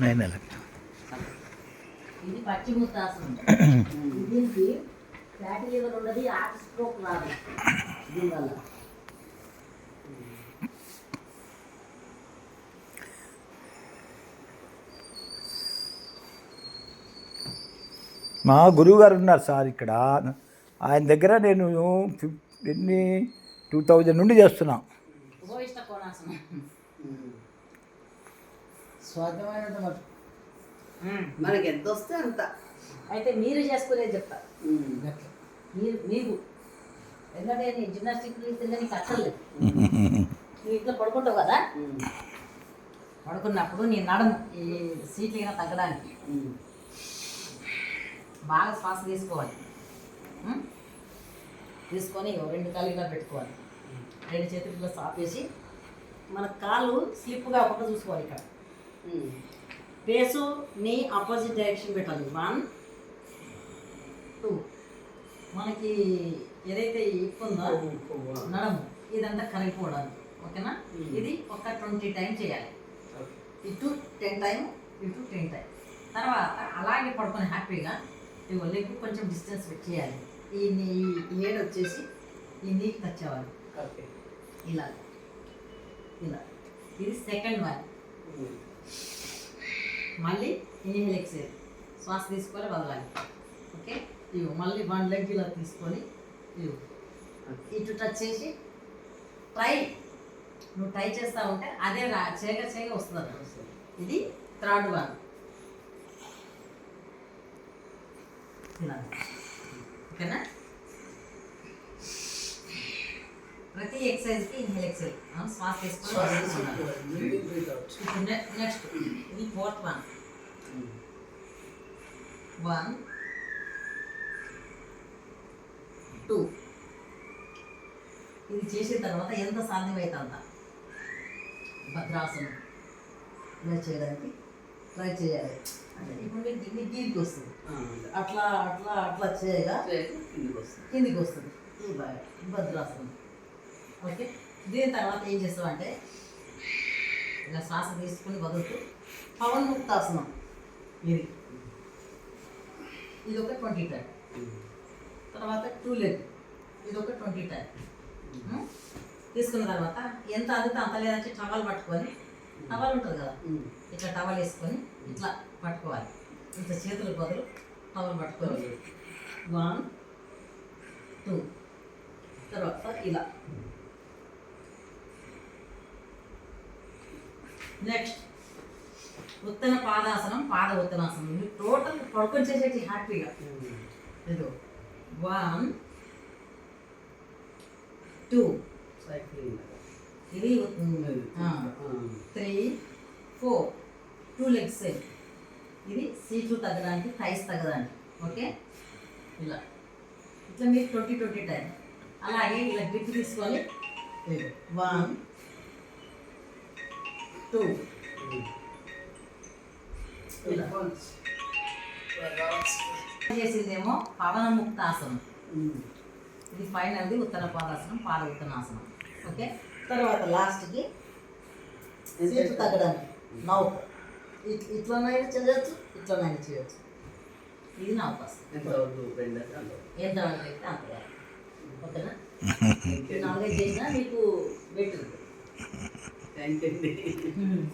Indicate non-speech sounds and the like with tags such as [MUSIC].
Nine నెలలు ఇది పచ్చి ముత్తాసనం దీనికి ఫ్యాటీ లివర్ ఉండదు హార్ట్ స్ట్రోక్ రాదు దీనివల్ల. మా గురువు గారు ఉన్నారు సార్ ఇక్కడ. ఆయన దగ్గర నేను ఫిఫ్- ఎన్ని? టూ థౌజండ్ నుండి చేస్తున్నా. ఉపవిష్ట కోణాసనం స్వార్థమైనంత మటు మనకి ఎంత వస్తే అంత. అయితే మీరు చేసుకునేది చెప్తా. గట్ల. మీరు మీకు ఎందుకంటే నేను జిమ్నాస్టిక్ తింటే నీకు అక్కర్లేదు. నువ్వు ఇట్లా పడుకుంటావు కదా? పడుకున్నప్పుడు నీ నడుము ఈ సీట్లు అయినా తగ్గడానికి. బాగా శ్వాస తీసుకోవాలి? తీసుకొని రెండు కాళ్ళు ఇలా పెట్టుకోవాలి. రెండు చేతులు ఇట్లా సాపేసి మన కాళ్ళు స్లిప్ కాకుండా చూసుకోవాలి ఇక్కడ. ఫేసు నీ ఆపోజిట్ డైరెక్షన్ పెట్టాలి. వన్ టూ మనకి ఏదైతే ఇప్పు ఉందో నడము ఇదంతా కరిగిపోవడానికి ఓకేనా ఇది ఒక ట్వంటీ టైం చేయాలి. ఇటు టెన్ టైం ఇటు టెన్ టైం తర్వాత అలాగే పడుకొని హ్యాపీగా ఇగో లెగ్ కొంచెం డిస్టెన్స్ చేయాలి ఈ ఏడు వచ్చేసి ఈ నీకు అవ్వాలి. ఇలా. ఇలా. ఇది సెకండ్ వన్ మళ్ళీ ఇన్హేల్ ఎక్సేల్ శ్వాస తీసుకొని వదలాలి. ఓకే? ఇవి మళ్ళీ వన్ లెగ్ ఇలా తీసుకొని ఇవి ఇటు టచ్ చేసి ట్రై. నువ్వు ట్రై చేస్తా ఉంటే అదే రా చేయగా చేయగా వస్తుంది ఇది థర్డ్ వన్ ఇలా ఓకేనా? ప్రతి ఎక్సర్సైజ్కి ఇన్హేల్ ఎక్సెల్ శ్వాస తీసుకొని నె- నెక్స్ట్ ఇది ఫోర్త్ వన్ వన్ టూ ఇది చేసిన తర్వాత ఎంత సాధ్యమైతే అంత భద్రాసనం. ఇలా చేయడానికి ట్రై చేయాలి. అంటే ఇప్పుడు మీకు మీకు దీనికి వస్తుంది. అట్లా అట్లా అట్లా చేయగా కిందికి వస్తుంది. ఈ భ- భద్రాసనం. ఓకే. దీని తర్వాత ఏం చేస్తామంటే ఇలా శ్వాస తీసుకుని వదులుతూ పవన్ ముక్తాసనం ఇది. ఇది ఒక ట్వంటీ టైం తర్వాత టూ లెగ్. ఇది ఒక ట్వంటీ టైం తీసుకున్న తర్వాత ఎంత అందుతా అంత లేదంటే టవల్ పట్టుకొని టవల్ ఉంటుంది కదా? ఇట్లా టవల్ వేసుకొని ఇట్లా పట్టుకోవాలి. ఇట్లా చేతులు బదులు టవల్ పట్టుకొని. One two. తర్వాత ఇలా. నెక్స్ట్ ఉత్తన పాదాసనం పాద ఉత్తనాసనం. టోటల్ పడుకొని చేసేటి హ్యాపీగా ఇదో వన్ టూ ఇది త్రీ ఫోర్ టూ లెగ్స్ ఇది సీట్లు తగ్గడానికి థైస్ తగ్గడానికి. ఓకే ఇలా. ఇట్లా మీరు ట్వంటీ ట్వంటీ టైం అలాగే ఇలా గ్రిప్ తీసుకొని వన్ టూ చేసిందేమో పవనముక్తాసనం. ఇది ఫైనల్ది ఉత్తర పాదాసనం పాద ఉత్తనాసనం ఓకే? తర్వాత లాస్ట్కి సీట్లు తగ్గడానికి. నౌక ఇట్- ఇట్లనైనా చేయొచ్చు ఇట్లనైనా చేయొచ్చు. ఇది నౌకాసనం ఎంత వరకు అయితే అంత. ఓకేనా? ఈ నాలుగైదు చేసినా మీకు బెటర్. Ya entendí. [LAUGHS]